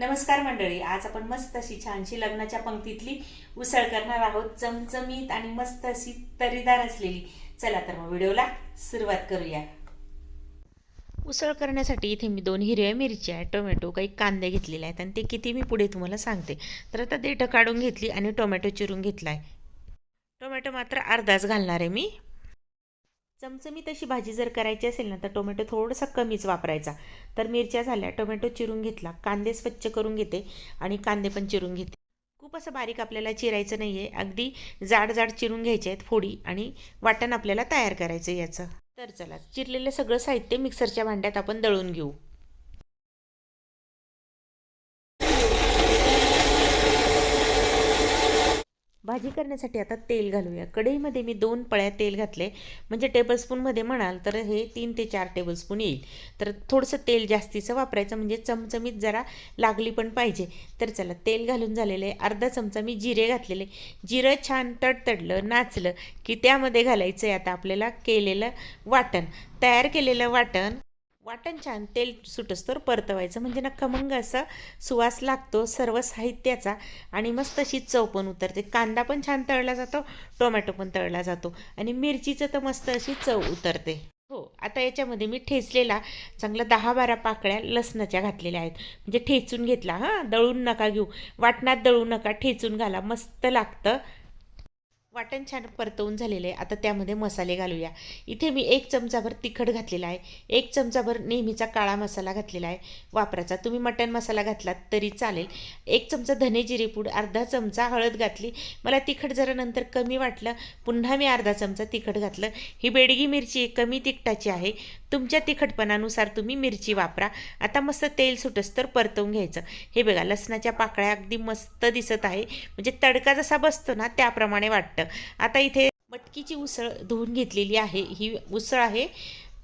नमस्कार मंडळी आज आपण मस्त अशी छानशी लग्नाच्या पंक्तीतली उसळ करणार आहोत. चमचमीत आणि मस्त अशी तरीदार असलेली. चला तर मग व्हिडिओला सुरुवात करूया. उसळ करण्यासाठी इथे मी दोन हिरव्या मिरच्या टोमॅटो काही कांदे घेतलेले आहेत आणि ते किती मी पुढे तुम्हाला सांगते. तर आता देठं काढून घेतली आणि टोमॅटो चिरून घेतला आहे टोमॅटो मात्र अर्धाच घालणार आहे मी. चमचमीत अशी भाजी जर करायची असेल ना तर टोमॅटो थोडासा कमीच वापरायचा. तर मिरच्या झाल्या टोमॅटो चिरून घेतला कांदे स्वच्छ करून घेते आणि कांदे पण चिरून घेते. खूप असं बारीक आपल्याला चिरायचं नाही आहे अगदी जाड जाड चिरून घ्यायचे आहेत फोडी आणि वाटण आपल्याला तयार करायचं याचं. तर चला चिरलेलं सगळं साहित्य मिक्सरच्या भांड्यात आपण दळून घेऊ. भाजी करण्यासाठी आता तेल घालूया. कढईमध्ये मी दोन पळ्या तेल घातले. म्हणजे टेबलस्पूनमध्ये म्हणाल तर हे तीन ते चार टेबलस्पून येईल. तर थोडंसं तेल जास्तीचं वापरायचं म्हणजे चमचमीत जरा लागली पण पाहिजे. तर चला तेल घालून झालेलं आहे. अर्धा चमचा मी जिरे घातलेले. जिरं छान तडतडलं नाचलं की त्यामध्ये घालायचं आहे आता आपल्याला केलेलं वाटण. तयार केलेलं वाटण वाटण छान तेल सुटस्तोर परतवायचं. म्हणजे ना खमंग असा सुवास लागतो सर्व साहित्याचा. आणि मस्त अशी चव पण उतरते. कांदा पण छान तळला जातो टोमॅटो पण तळला जातो. आणि मिरचीचं तर मस्त अशी चव उतरते. हो आता याच्यामध्ये मी ठेचलेला चांगला दहा बारा पाकळ्या लसणाच्या घातलेल्या आहेत. म्हणजे ठेचून घेतला हां दळून नका घेऊ. वाटणात दळू नका ठेचून घाला. मस्त लागतं. वाटण छान परतवून झालेलं आहे. आता त्यामध्ये मसाले घालूया. इथे मी एक चमचाभर तिखट घातलेला आहे. एक चमचाभर नेहमीचा काळा मसाला घातलेला आहे. वापराचा तुम्ही मटण मसाला घातलात तरी चालेल. एक चमचा धने जिरेपूड अर्धा चमचा हळद घातली. मला तिखट जरा नंतर कमी वाटलं. पुन्हा मी अर्धा चमचा तिखट घातलं. ही बेडगी मिरची कमी तिखटाची आहे. तुमच्या तिखटपणानुसार तुम्ही मिरची वापरा. आता मस्त तेल सुटस तर परतवून घ्यायचं. हे बघा लसणाच्या पाकळ्या अगदी मस्त दिसत आहे. म्हणजे तडका जसा बसतो ना त्याप्रमाणे वाटतं. आता इथे मटकीची उसळ धुवून घेतलेली आहे. ही उसळ आहे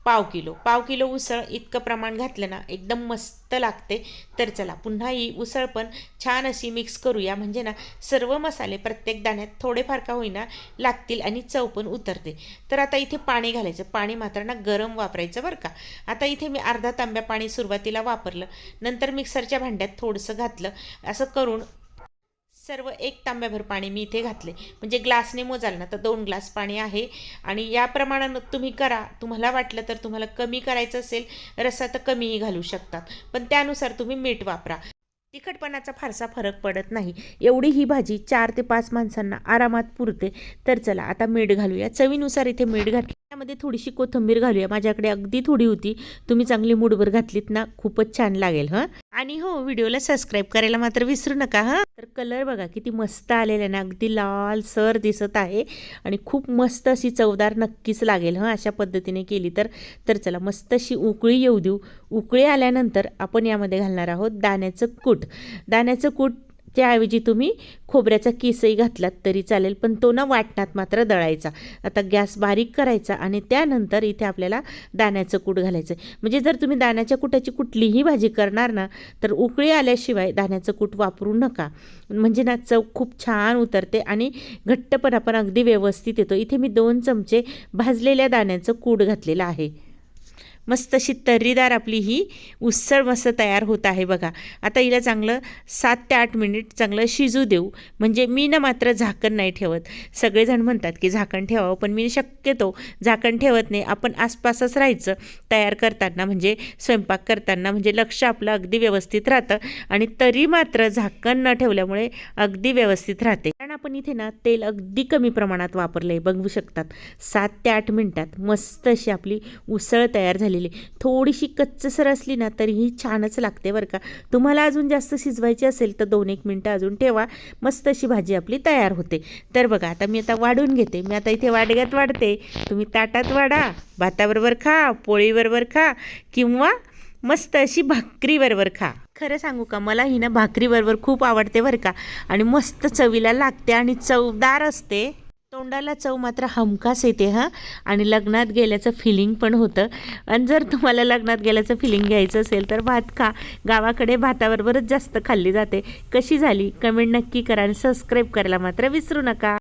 पाव किलो. पाव किलो उसळ इतकं प्रमाण घातलं ना एकदम मस्त लागते. तर चला पुन्हा ही उसळ पण छान अशी मिक्स करूया. म्हणजे ना सर्व मसाले प्रत्येक दाण्यात थोडेफार का होईना लागतील आणि चव पण उतरते. तर आता इथे पाणी घालायचं. पाणी मात्र ना गरम वापरायचं बरं का. आता इथे मी अर्धा तांब्या पाणी सुरुवातीला वापरलं. नंतर मिक्सरच्या भांड्यात थोडंसं घातलं. असं करून सर्व एक तांब्याभर पाणी मी इथे घातले. म्हणजे ग्लासने मोजाल ना तर दोन ग्लास पाणी आहे. आणि या प्रमाणानं तुम्ही करा. तुम्हाला वाटलं तर तुम्हाला कमी करायचं असेल रस्सा तर कमीही घालू शकतात. पण त्यानुसार तुम्ही मीठ वापरा. तिखटपणाचा फारसा फरक पडत नाही. एवढी ही भाजी चार ते पाच माणसांना आरामात पुरते. तर चला आता मीठ घालूया. चवीनुसार इथे मीठ घातलं त्यामध्ये थोडीशी कोथिंबीर घालूया. माझ्याकडे अगदी थोडी होती. तुम्ही चांगली मूडभर घातलीत ना खूपच छान लागेल हं? आणि हो व्हिडिओला सबस्क्राईब करायला मात्र विसरू नका हां. तर कलर बघा किती मस्त आलेला आहे ना अगदी लाल सर दिसत आहे आणि खूप मस्त अशी चवदार नक्कीच लागेल हां अशा पद्धतीने केली तर. तर चला मस्त अशी उकळी येऊ देऊ. उकळी आल्यानंतर आपण यामध्ये घालणार आहोत दाण्याचं कूट. दाण्याचं कूट त्याऐवजी तुम्ही खोबऱ्याचा किसही घातलात तरी चालेल पण तो ना वाटणात मात्र दळायचा. आता गॅस बारीक करायचा आणि त्यानंतर इथे आपल्याला दाण्याचं कूट घालायचं म्हणजे जर तुम्ही दाण्याच्या कुटाची कुठलीही भाजी करणार ना तर उकळी आल्याशिवाय दाण्याचं कूट वापरू नका. म्हणजे ना चव खूप छान उतरते आणि घट्टपणा पण अगदी व्यवस्थित येतो. इथे मी दोन चमचे भाजलेल्या दाण्याचं कूट घातलेलं आहे. मस्त अशी तर्रीदार आपली ही उसळ मस्त तयार होत आहे बघा. आता हिला चांगलं सात ते आठ मिनिट चांगलं शिजू देऊ. म्हणजे मी ना मात्र झाकण नाही ठेवत. सगळेजण म्हणतात की झाकण ठेवावं पण मी शक्यतो झाकण ठेवत नाही. आपण आसपासच राहायचं तयार करताना म्हणजे स्वयंपाक करताना म्हणजे लक्ष आपलं अगदी व्यवस्थित राहतं. आणि तरी मात्र झाकण न ठेवल्यामुळे अगदी व्यवस्थित राहते. कारण आपण इथे ना तेल अगदी कमी प्रमाणात वापरलं आहे बघू शकतात. सात ते आठ मिनिटात मस्त अशी आपली उसळ तयार झाली. झालेली थोडीशी कच्चसर असली ना तरीही छानच लागते बरं का. तुम्हाला अजून जास्त शिजवायची असेल तर दोन एक मिनटं अजून ठेवा. मस्त अशी भाजी आपली तयार होते. तर बघा आता मी आता वाढून घेते. मी आता इथे वाडग्यात वाढते. तुम्ही ताटात वाढा भाताबरोबर खा पोळीबरोबर खा किंवा मस्त अशी भाकरीबरोबर खा. खरं सांगू का मला ही ना भाकरीबरोबर खूप आवडते बरं का. आणि मस्त चवीला लागते आणि चवदार असते. तोंडाला चव मात्र हमखास येते हां. आणि लग्नात गेल्याचं फिलिंग पण होतं. आणि जर तुम्हाला लग्नात गेल्याचं फिलिंग घ्यायचं असेल तर भात खा. गावाकडे भाताबरोबरच जास्त खाल्ली जाते. कशी झाली? कमेंट नक्की करा आणि सबस्क्राईब करायला मात्र विसरू नका.